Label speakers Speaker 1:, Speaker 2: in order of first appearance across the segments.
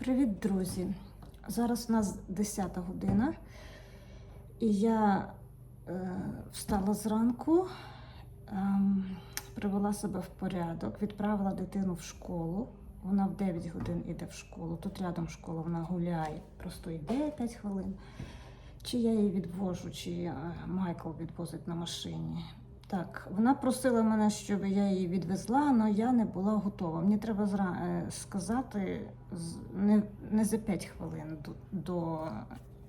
Speaker 1: Привіт, друзі! Зараз у нас 10 година, і я е, встала зранку, ем, привела себе в порядок, відправила дитину в школу. Вона в 9 годин іде в школу. Тут рядом школа, вона гуляє, просто йде 5 хвилин. Чи я її відвожу, чи е, Майкл відвозить на машині. Так, вона просила мене, щоб я її відвезла, але я не була готова. Мені треба зра... е, сказати не, не за 5 хвилин до, до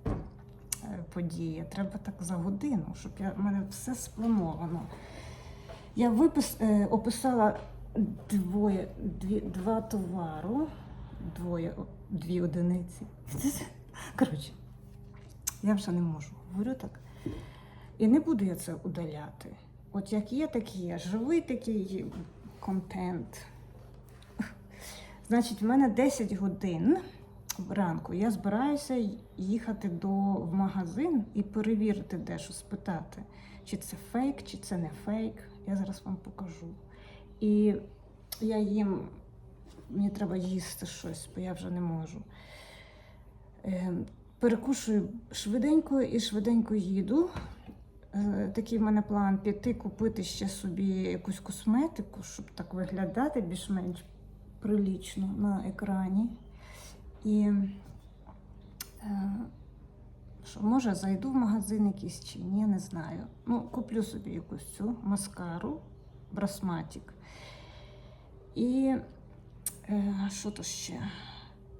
Speaker 1: е, події. Треба так за годину, щоб я, в мене все сплановано. Я випис, е, описала двоє, дві, два товару, двоє, дві одиниці. Коротше, я вже не можу. Говорю так. І не буду я це удаляти. От як є, так є. Живий такий контент. Значить, в мене 10 годин ранку. Я збираюся їхати до, в магазин і перевірити дещо, спитати, чи це фейк, чи це не фейк. Я зараз вам покажу. І я їм, мені треба їсти щось, бо я вже не можу. Е, перекушую швиденько і швиденько їду. Е, Такий в мене план піти купити ще собі якусь косметику, щоб так виглядати більш-менш прилічно на екрані. І е, що, може зайду в магазин якийсь чи ні, не знаю. Ну, куплю собі якусь цю маскару, брасматик. І е, що то ще?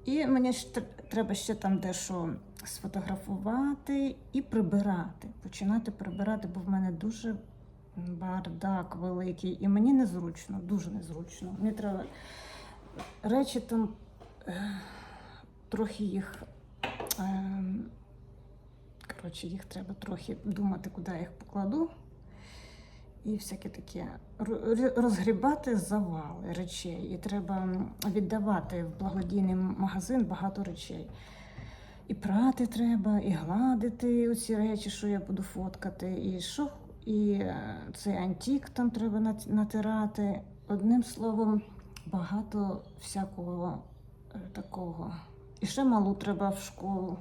Speaker 1: І мені ж тр- треба ще там дещо сфотографувати і прибирати. Починати прибирати, бо в мене дуже бардак великий. І мені незручно, дуже незручно. Мені треба речі там е, трохи їх. Е, коротше, їх треба трохи думати, куди я їх покладу. І всяке таке розгрібати завали речей. І треба віддавати в благодійний магазин багато речей. І прати треба, і гладити оці речі, що я буду фоткати, і що, і е, цей антик там треба натирати. Одним словом, багато всякого е, такого. І ще малу треба в школу.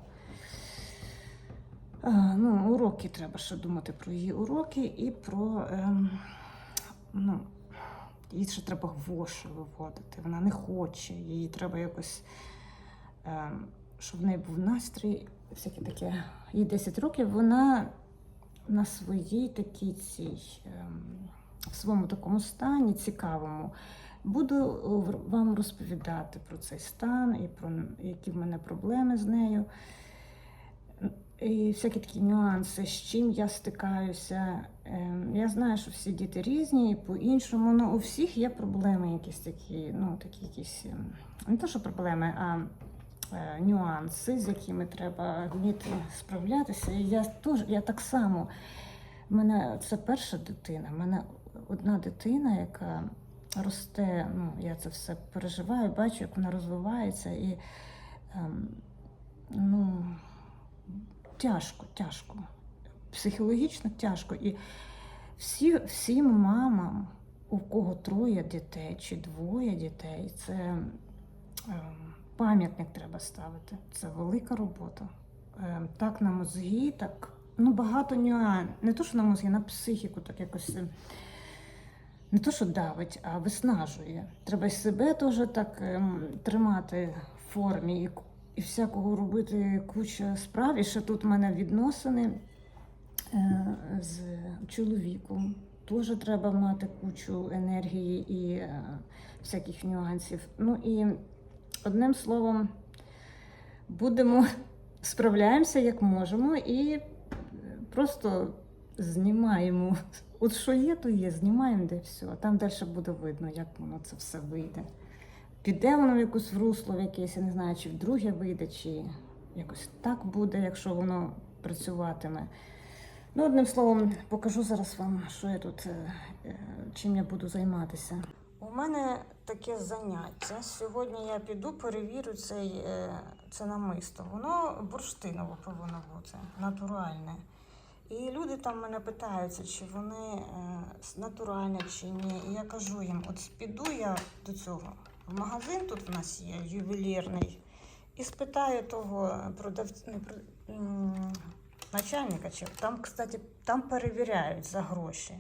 Speaker 1: А, ну, уроки треба ще думати про її уроки і про. Ем, ну, їй ще треба гвоші виводити. Вона не хоче, їй треба якось, ем, щоб в неї був настрій, всяке таке. Їй 10 років, вона на своїй такій цій, ем, в своєму такому стані цікавому. Буду е, вам розповідати про цей стан і про які в мене проблеми з нею. І всякі такі нюанси, з чим я стикаюся. Ем, Я знаю, що всі діти різні і по-іншому. Ну, у всіх є проблеми якісь такі, ну, такі якісь, ем, не те, що проблеми, а е, нюанси, з якими треба вміти справлятися. І я теж, я так само. У мене це перша дитина. У мене одна дитина, яка росте, ну, я це все переживаю, бачу, як вона розвивається. І, ем, ну, тяжко, тяжко. Психологічно тяжко. І всі, всім мамам, у кого троє дітей чи двоє дітей, це ем, пам'ятник треба ставити. Це велика робота. Ем, так на мозги, так ну, багато нюансів. Не то, що на мозги, на психіку так якось. ем, Не то, що давить, а виснажує. Треба себе теж так тримати в формі всякого робити куча справ. І ще тут в мене відносини е, з чоловіком. Теж треба мати кучу енергії і е, всяких нюансів. Ну і одним словом, будемо справляємося як можемо і е, просто знімаємо. От що є, то є, знімаємо де все. А там далі буде видно, як воно це все вийде. Піде воно в якусь в русло, в якесь, я не знаю, чи в друге вийде, чи якось так буде, якщо воно працюватиме. Ну, одним словом, покажу зараз вам, що я тут, е, е, чим я буду займатися. У мене таке заняття. Сьогодні я піду перевірю цей, е, це намисто. Воно бурштинове повинно бути, натуральне. І люди там мене питаються, чи вони натуральні чи ні. І я кажу їм: от піду я до цього магазин, тут в нас є ювелірний, І спитаю того продавця, про- начальника, чи там, кстати, там перевіряють за гроші.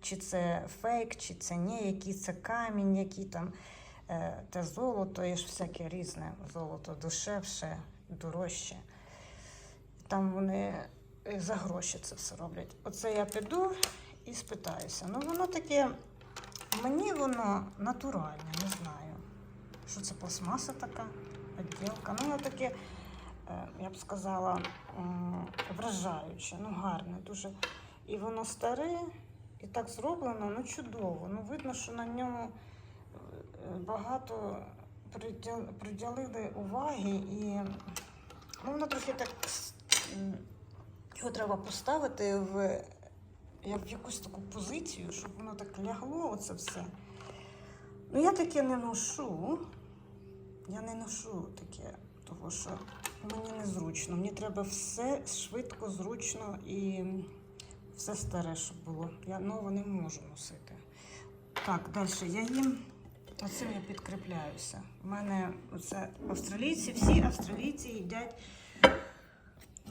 Speaker 1: Чи це фейк, чи це ні, який це камінь, який там е, те золото, є ж всяке різне. Золото дешевше, дорожче. Там вони е, за гроші це все роблять. Оце я піду і спитаюся. Ну, воно таке, мені воно натуральне, не знаю. Що це пластмаса така, відділка. Ну, воно таке, е, я б сказала, вражаюче, ну гарне, дуже. І воно старе, і так зроблено, ну чудово. Ну, видно, що на ньому е, багато приділили уваги і ну, воно трохи так. Його треба поставити в, як в якусь таку позицію, щоб воно так лягло, оце все. Ну, я таке не ношу. Я не ношу таке, тому що мені незручно. Мені треба все швидко, зручно і все старе, щоб було. Я нове не можу носити. Так, далі я їм. Оцим я підкріпляюся. У мене це австралійці, всі австралійці їдять.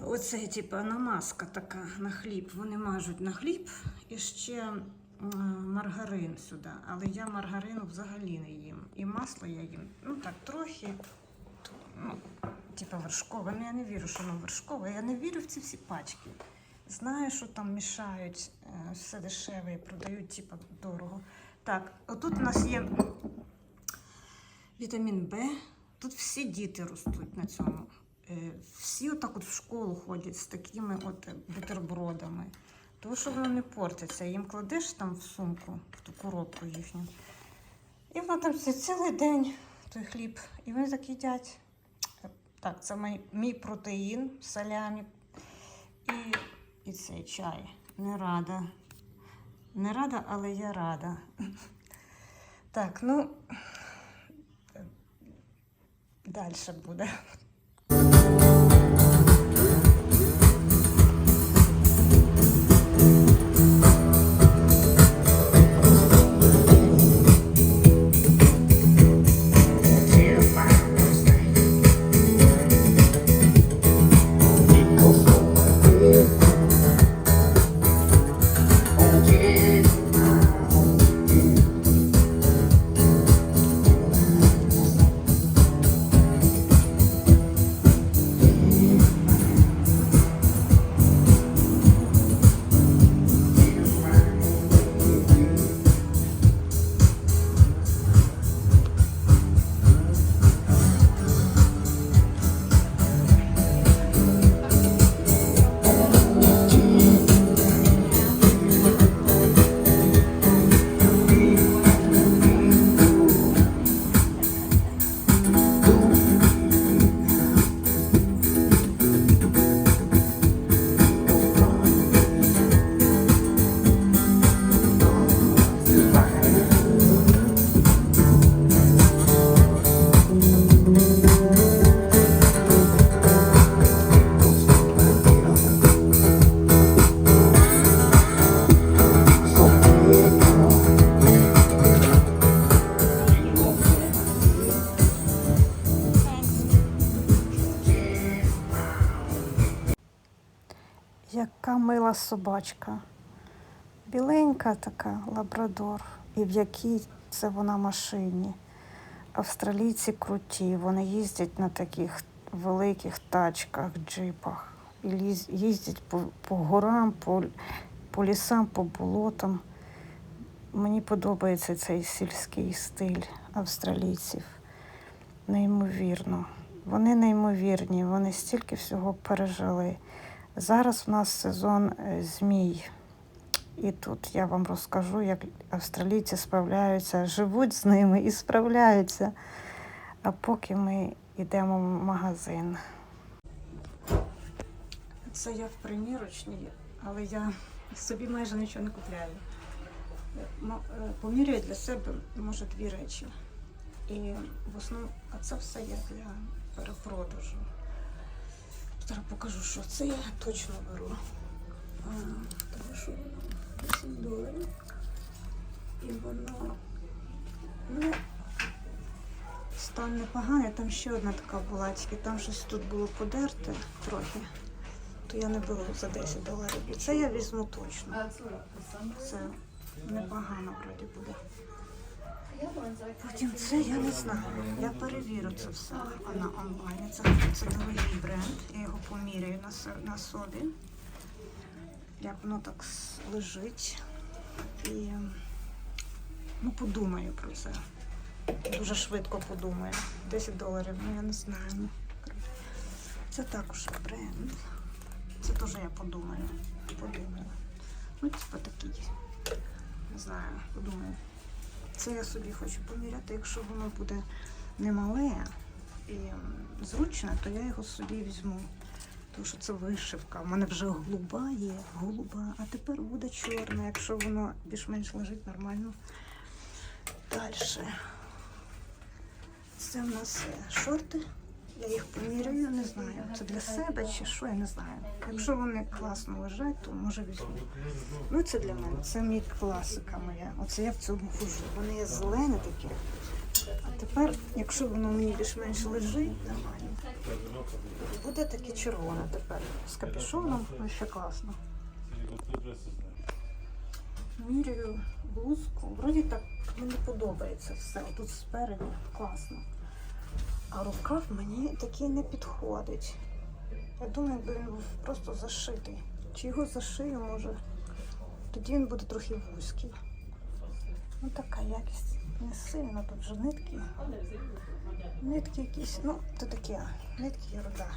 Speaker 1: Оце, типу, намазка така на хліб. Вони мажуть на хліб і ще маргарин сюди. Але я маргарину взагалі не їм. І масло я їм. Ну так, трохи. Ну, типу вершкове. Ну я не вірю, що воно вершкове. Я не вірю в ці всі пачки. Знаю, що там мішають е, все дешеве і продають, типу, дорого. Так, отут у нас є вітамін Б. Тут всі діти ростуть на цьому. Е, Всі отак от в школу ходять з такими от бутербродами. Тому що воно не портиться. Їм кладеш там в сумку, в ту коробку їхню. І воно там це цілий день той хліб. І вони так їдять. Так, це мій, мій протеїн, салямі і, і цей чай. Не рада. Не рада, але я рада. Так, ну далі буде. Мила собачка. Біленька така лабрадор. І в якій це вона машині. Австралійці круті, вони їздять на таких великих тачках, джипах. І їздять по, по горам, по, по лісам, по болотам. Мені подобається цей сільський стиль австралійців. Неймовірно. Вони неймовірні, вони стільки всього пережили. Зараз в нас сезон е, змій. І тут я вам розкажу, як австралійці справляються, живуть з ними і справляються. А поки ми йдемо в магазин. Це я в примірочній, але я собі майже нічого не купляю. Е, для себе, може, дві речі. І в основному, це все я для перепродажу. Зараз покажу, що це я точно беру. А, тому що воно 8 доларів. І воно, ну, Стан непоганий, там ще одна така була, тільки там щось тут було подерте трохи. То я не беру за 10 доларів. І це я візьму точно. Це непогано вроді буде. Потім це я не знаю. Я перевірю це все на онлайні. Це, це дорогий бренд. Я його поміряю на, на собі. Як воно так лежить. І ну, подумаю про це. Дуже швидко подумаю. 10 доларів, ну я не знаю. Ну, це також бренд. Це теж я подумаю. Подумаю. Ну, типа такий. Не знаю, подумаю. Це я собі хочу поміряти. Якщо воно буде немале і зручне, то я його собі візьму. Тому що це вишивка. У мене вже голуба є, голуба, а тепер буде чорна, якщо воно більш-менш лежить нормально. Далі. Це в нас е, шорти. Я їх поміряю, не знаю. Це для себе чи що, я не знаю. Якщо вони класно лежать, то може візьму. Ну, це для мене, це мій класика моя. Оце я в цьому хожу. Вони є зелені такі. А тепер, якщо воно мені більш-менш лежить нормально, буде таке червоне тепер. З капюшоном, ну ще класно. Міряю блузку. Вроді так мені подобається все. Тут спереду класно. А рукав мені такий не підходить. Я думаю, якби він був просто зашитий. Чи його зашию, може. Тоді він буде трохи вузький. Ну така якість не сильно, тут же нитки. Нитки якісь, ну, то таке, нитки ерунда.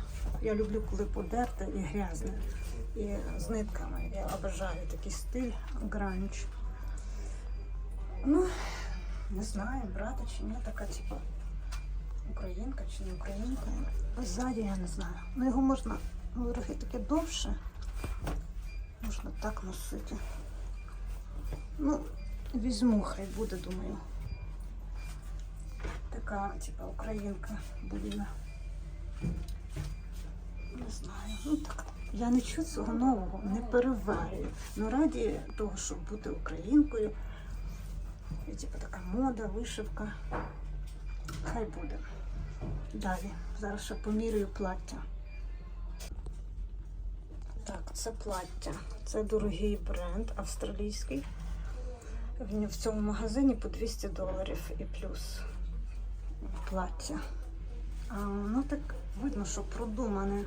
Speaker 1: Я люблю, коли подерте і грязне. І з нитками. Я обожаю такий стиль гранж. Ну, не знаю, брати чи ні, така типа українка чи не українка. Ззаді я не знаю. Ну його можна ну, трохи таке довше. Можна так носити. Ну, візьму, хай буде, думаю. Така, типа, українка буде. Не знаю. Ну так. Я нічого цього нового не переварюю. Ну раді того, щоб бути українкою. І типу така мода, вишивка. Хай буде. Далі. Зараз ще помірюю плаття. Так, це плаття. Це дорогий бренд австралійський. В цьому магазині по 200 доларів і плюс плаття. А воно так видно, що продумане.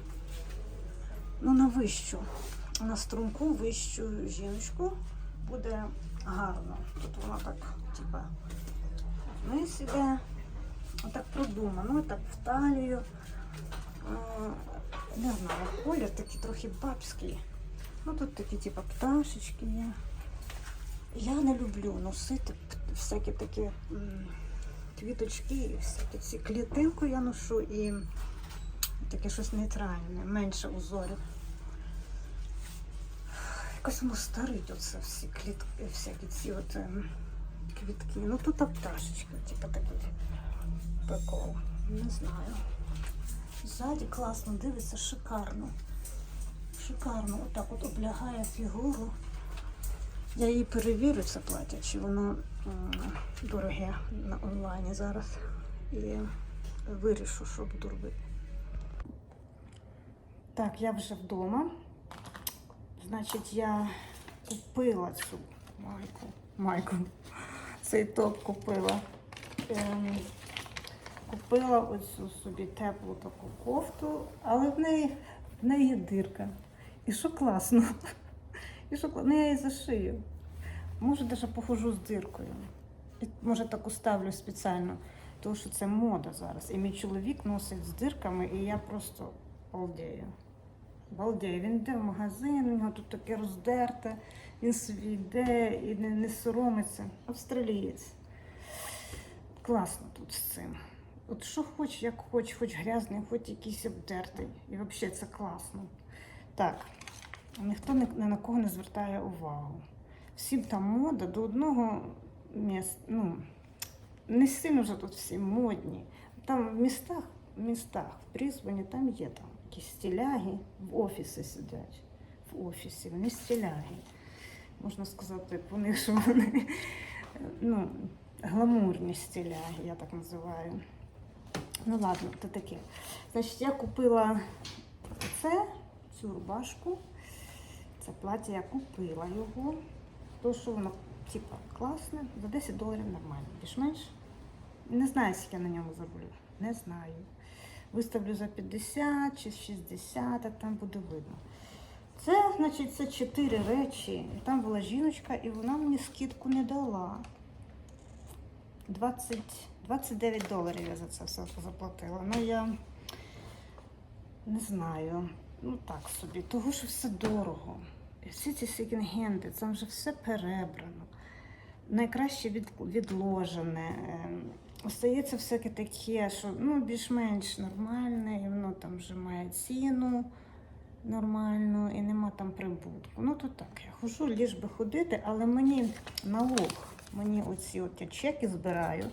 Speaker 1: Ну, на вищу. На струнку вищу жіночку буде гарно. Тут воно так, типа, вниз іде. Отак продумано, так в талію. Не знаю, колір такий трохи бабський. Ну тут такі, типа, пташечки є. Я не люблю носити всякі такі квіточки, і всякі ці клітинку я ношу і таке щось нейтральне, менше узорів. Якось воно старить оце всі клітки, всякі ці от ем, квітки. Ну тут пташечка, типу такий прикол. Не знаю. Ззаді класно, дивиться шикарно. Шикарно, отак от облягає фігуру. Я її перевірю, це плаття, чи воно дороге на онлайні зараз. І вирішу, що буду робити. Так, я вже вдома. Значить, я купила цю майку. Майку. Цей топ купила. Ем, купила оцю собі теплу таку кофту, але в неї, в неї є дирка. І що класно. І що класно, ну, я її зашию. Може, навіть похожу з диркою. І, може, таку ставлю спеціально, тому що це мода зараз. І мій чоловік носить з дирками, і я просто балдею. Балдею. Він йде в магазин, у нього тут таке роздерте, він собі йде і не, не соромиться. Австралієць. Класно тут з цим. От що хоч, як хоч, хоч грязний, хоч якийсь обдертий. І взагалі це класно. Так, ніхто ні, на кого не звертає увагу. Всім там мода до одного міста, ну, не сильно вже тут всі модні. Там в містах, в містах, в Брізбені, там є там якісь стиляги, в офіси сидять. В офісі, вони стиляги. Можна сказати по них, що вони ну, гламурні стиляги, я так називаю. Ну ладно, то таке. Значить, я купила це, цю рубашку. Це плаття я купила його. То, що воно типа класне, за 10 доларів нормально. Більш-менш. Не знаю, скільки я на ньому зароблю. Не знаю. Виставлю за 50 чи 60, а там буде видно. Це, значить, це чотири речі. І там була жіночка, і вона мені скидку не дала. 20, 29 доларів я за це все заплатила. Ну я не знаю. Ну так собі, того що все дорого. І всі ці секонд-хенди, там вже все перебрано. Найкраще від, відложене. Ем, Остається всяке таке, що ну, більш-менш нормальне, і воно там вже має ціну нормальну і нема там прибутку. Ну то так, я хожу, ліж би ходити, але мені налог, мені оці от чеки збираю,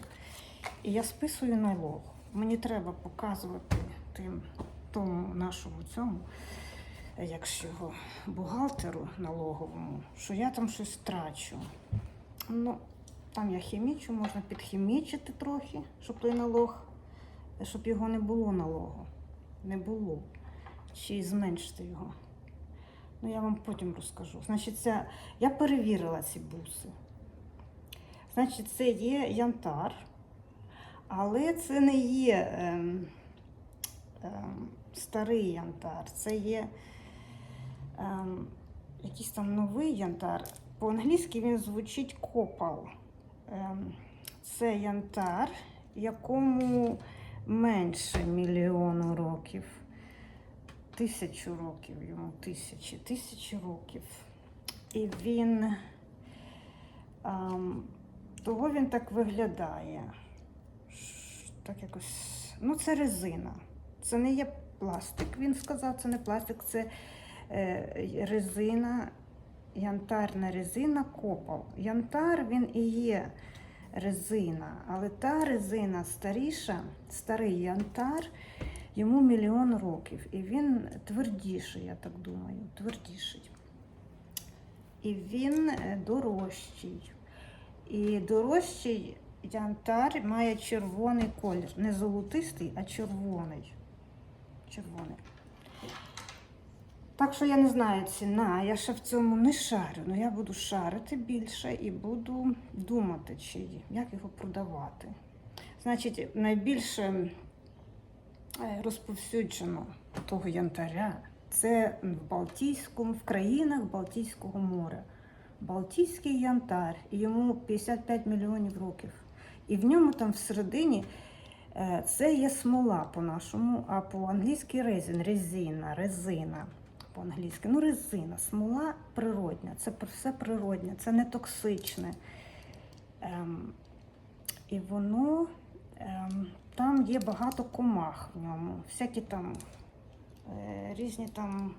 Speaker 1: і я списую налог. Мені треба показувати тим тому нашому цьому, як його, бухгалтеру налоговому, що я там щось трачу. Ну, там я хімічу, можна підхімічити трохи, щоб той налог, щоб його не було налогу. Не було. Чи зменшити його. Ну, я вам потім розкажу. Значить, це, я перевірила ці буси. Значить, це є янтар, але це не є ем, ем, старий янтар, це є ем, якийсь там новий янтар. По-англійськи він звучить копал. Ем, це янтар, якому менше мільйону років. Тисячу років йому, тисячі, тисячі років. І він ем, того він так виглядає. Так якось. Ну, це резина. Це не є пластик, він сказав, це не пластик, це е, резина, янтарна резина копал. Янтар він і є резина, але та резина старіша, старий янтар, йому мільйон років. І він твердіший, я так думаю, твердіший. І він е, дорожчий. І дорожчий янтар має червоний колір. Не золотистий, а червоний. Червоний. Так що я не знаю ціна, я ще в цьому не шарю. але я буду шарити більше і буду думати, чи як його продавати. Значить, найбільше е, розповсюджено того янтаря це в Балтійському, в країнах Балтійського моря. Балтійський янтар, йому 55 мільйонів років. І в ньому там всередині е, це є смола по-нашому, а по-англійськи резин, резина, резина по-англійськи. Ну, резина, смола природня, це все природне, це не токсичне. Ем, і воно ем, там є багато комах в ньому, всякі там е, різні там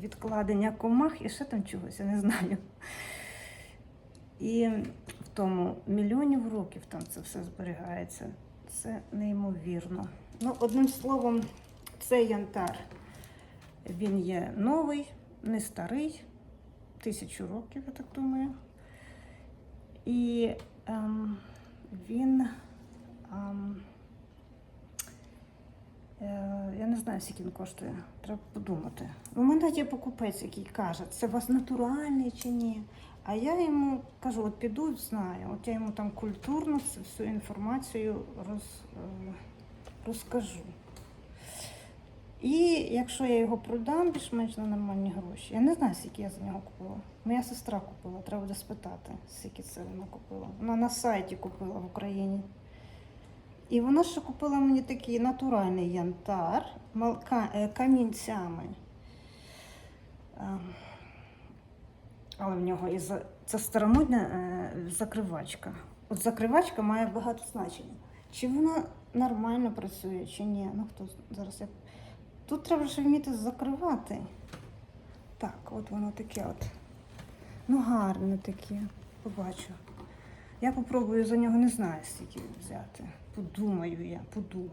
Speaker 1: відкладення комах і ще там чогось, я не знаю. І в тому мільйонів років там це все зберігається. Це неймовірно. Ну, одним словом, цей янтар. Він є новий, не старий, тисячу років, я так думаю. І ем, він. Ем, я не знаю, скільки він коштує. Треба подумати. У мене є покупець, який каже, це у вас натуральний чи ні. А я йому кажу, от піду, знаю. От я йому там культурно всю інформацію роз, е, розкажу. І якщо я його продам більш-менш на нормальні гроші, я не знаю, скільки я за нього купила. Моя сестра купила, треба буде спитати, скільки це вона купила. Вона на сайті купила в Україні. І вона ще купила мені такий натуральний янтар е, камінцями. Але в нього і за... це старомодна е, закривачка. От закривачка має багато значення. Чи вона нормально працює, чи ні. Ну хто зараз я. Тут треба ще вміти закривати. Так, от воно таке от. Ну, гарне таке. Побачу. Я попробую за нього не знаю, скільки взяти. Подумаю я, подумаю.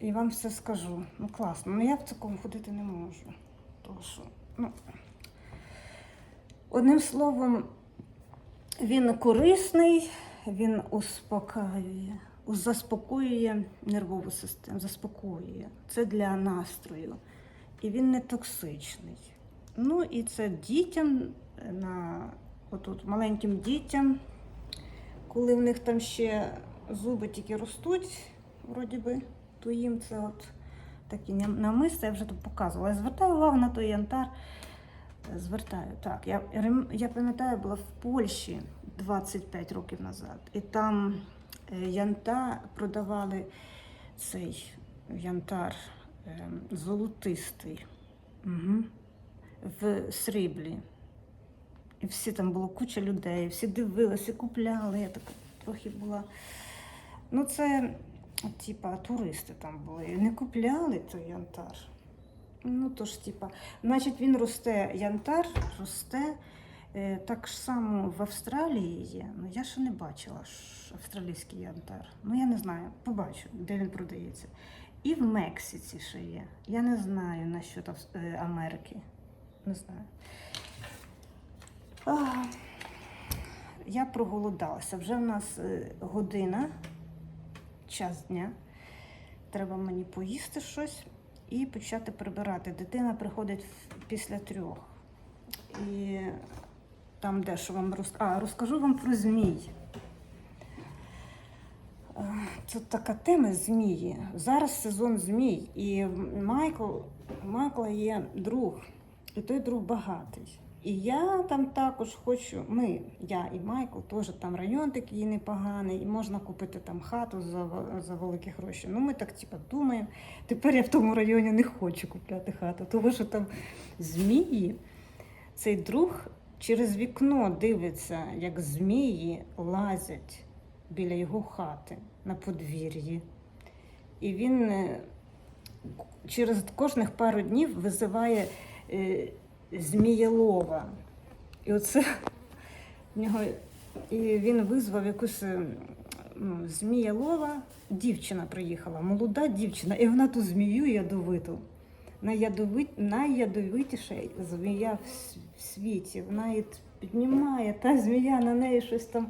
Speaker 1: І вам все скажу. Ну, класно. Ну я в такому ходити не можу. Тому що, ну. Одним словом, він корисний, він успокаює, заспокоює нервову систему, заспокоює. Це для настрою. І він не токсичний. Ну і це дітям, на, отут, маленьким дітям, коли в них там ще зуби тільки ростуть, вроді би, то їм це от такі намиста, я вже тут показувала. Я звертаю увагу на той янтар. Звертаю, так. Я, я пам'ятаю, була в Польщі 25 років назад, і там е, янта продавали цей янтар е, золотистий угу. в сріблі. І всі там було куча людей, всі дивилися, купляли. Я така трохи була. Ну, це, типа, туристи там були. Не купляли той янтар. Ну, то ж, типа, значить, він росте, янтар росте. Е, так само в Австралії є. Ну, я ще не бачила австралійський янтар. Ну, я не знаю, побачу, де він продається. І в Мексиці ще є. Я не знаю насчет Авс- е, Америки. Не знаю. А, я проголодалася. Вже в нас е, година, час дня. Треба мені поїсти щось і почати прибирати. Дитина приходить після трьох. І там дещо вам роз... а, розкажу вам про змій. Е, Тут така тема змії. Зараз сезон змій. І Майкл, у Майкла є друг, і той друг багатий. І я там також хочу, ми, я і Майкл, теж там район такий непоганий, і можна купити там хату за, за великі гроші. Ну, ми так типа думаємо. Тепер я в тому районі не хочу купляти хату, тому що там змії. Цей друг через вікно дивиться, як змії лазять біля його хати на подвір'ї. І він е, через кожних пару днів визиває е, змієлова. І оце в нього. І він визвав якусь ну, змієлова. Дівчина приїхала, молода дівчина, і вона ту змію ядовиту. Найядовит, найядовитіша змія в світі. Вона її піднімає, та змія на неї щось там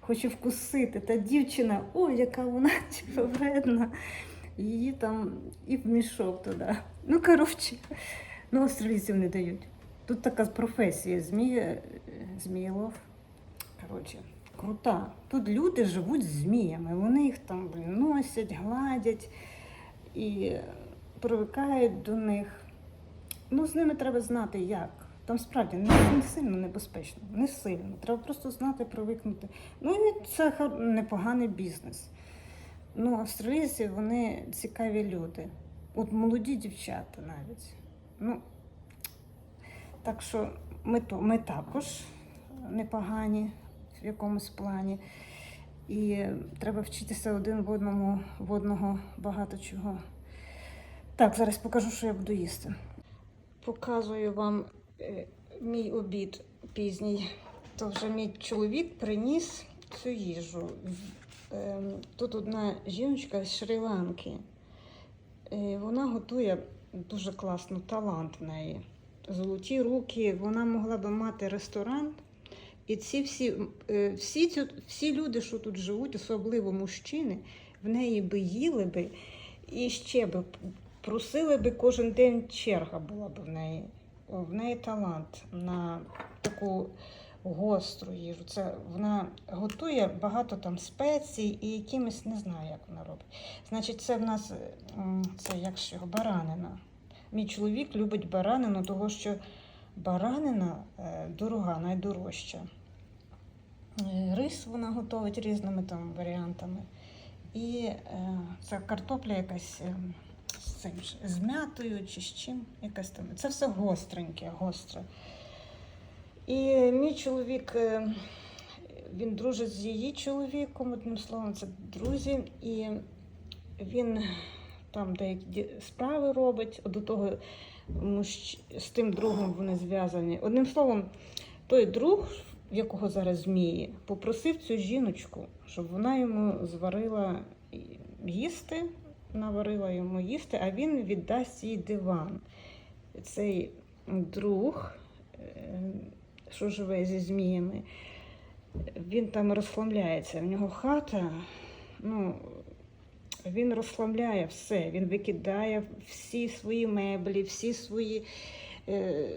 Speaker 1: хоче вкусити. Та дівчина, ой, яка вона вредна. Її там і в мішок туди. Ну, коротше, ну, австралійців не дають. Тут така професія змія, змієлов. Коротше, крута. Тут люди живуть з зміями. Вони їх там блін, носять, гладять і привикають до них. Ну, з ними треба знати як. Там справді не, не сильно небезпечно, не сильно. Треба просто знати, привикнути. Ну і це непоганий бізнес. Ну, австралійці вони цікаві люди. От молоді дівчата навіть. Ну, так що ми, то, ми також непогані в якомусь плані. І треба вчитися один в одному, в одного багато чого. Так, зараз покажу, що я буду їсти. Показую вам е, мій обід пізній. То вже мій чоловік приніс цю їжу. Ем, Тут одна жіночка з Шрі-Ланки. Е, Вона готує дуже класно, талант в неї. Золоті руки. Вона могла би мати ресторан. І ці всі, е, всі, цю, всі люди, що тут живуть, особливо мужчини, в неї би їли би і ще би просили би кожен день черга була б в неї. В неї талант на таку гостру їжу. Це вона готує багато там спецій і якимось не знаю, як вона робить. Значить, це в нас е, це як ж його баранина. Мій чоловік любить баранину, тому що баранина е, дорога, найдорожча. Е, Рис вона готовить різними там варіантами. І це картопля якась з м'ятою чи з чим. Якась там. Це все гостреньке, гостре. І мій чоловік, е, він дружить з її чоловіком, одним словом, це друзі. І він там деякі справи робить. До того з тим другом вони зв'язані. Одним словом, той друг, якого зараз змії, попросив цю жіночку, щоб вона йому зварила їсти, наварила йому їсти, а він віддасть їй диван. Цей друг, е, що живе зі зміями, він там розхламляється. В нього хата ну, він розхламляє все, він викидає всі свої меблі, всі свої е,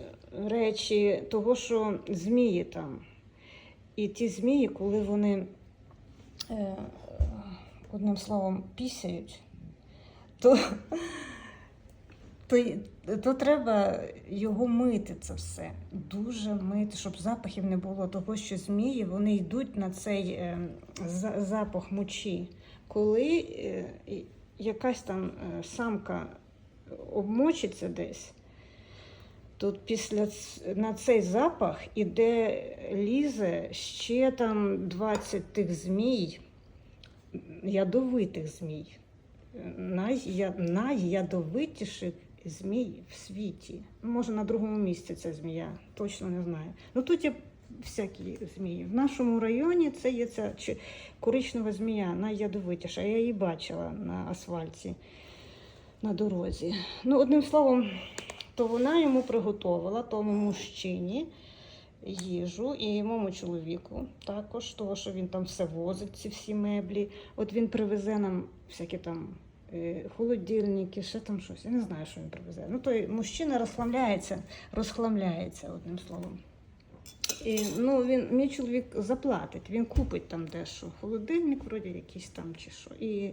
Speaker 1: речі, того, що змії там. І ті змії, коли вони, е, одним словом, пісяють, то, то, то треба його мити це все. Дуже мити, щоб запахів не було. Того, що змії вони йдуть на цей е, за- запах мочі. Коли е, якась там е, самка обмочиться десь, то після на цей запах іде лізе ще там 20 тих змій, ядовитих змій, Найя- найядовитіших змій в світі. Може, на другому місці ця змія, точно не знаю. Ну тут є всякі змії. В нашому районі це є ця коричнева змія, найядовитіша. Я її бачила на асфальті на дорозі. Ну, одним словом, то вона йому приготувала, тому мужчині, їжу і моєму чоловіку також, того, що він там все возить, ці всі меблі. От він привезе нам всякі там холодильники, ще там щось. Я не знаю, що він привезе. Ну, той мужчина розхламляється, розхламляється, одним словом. І, ну, він, мій чоловік заплатить, він купить там дещо. Холодильник, вроді якийсь там чи що. І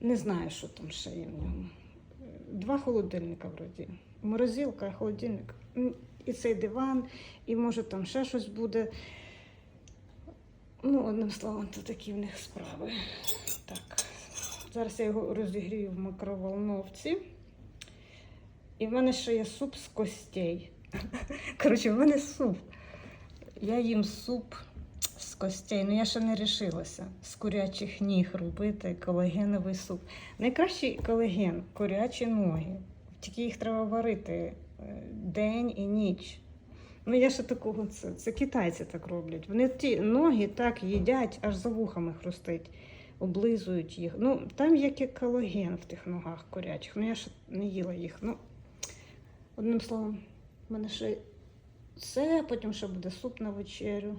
Speaker 1: не знаю, що там ще є в ньому. Два холодильника вроді. Морозилка, холодильник. І цей диван, і може там ще щось буде. Ну, одним словом, то такі в них справи. Зараз я його розігрію в микроволновці. І в мене ще є суп з костей. Коротше, в мене суп. Я їм суп з костей. Ну я ще не рішилася з курячих ніг робити колагеновий суп. Найкращий колаген курячі ноги. Тільки їх треба варити е, день і ніч. Ну, я ще такого, це, це китайці так роблять. Вони ті ноги так їдять, аж за вухами хрустить, облизують їх. Ну, там як і колаген в тих ногах курячих. Ну, я ще не їла їх. Ну, одним словом, в мене ще це, потім ще буде суп на вечерю.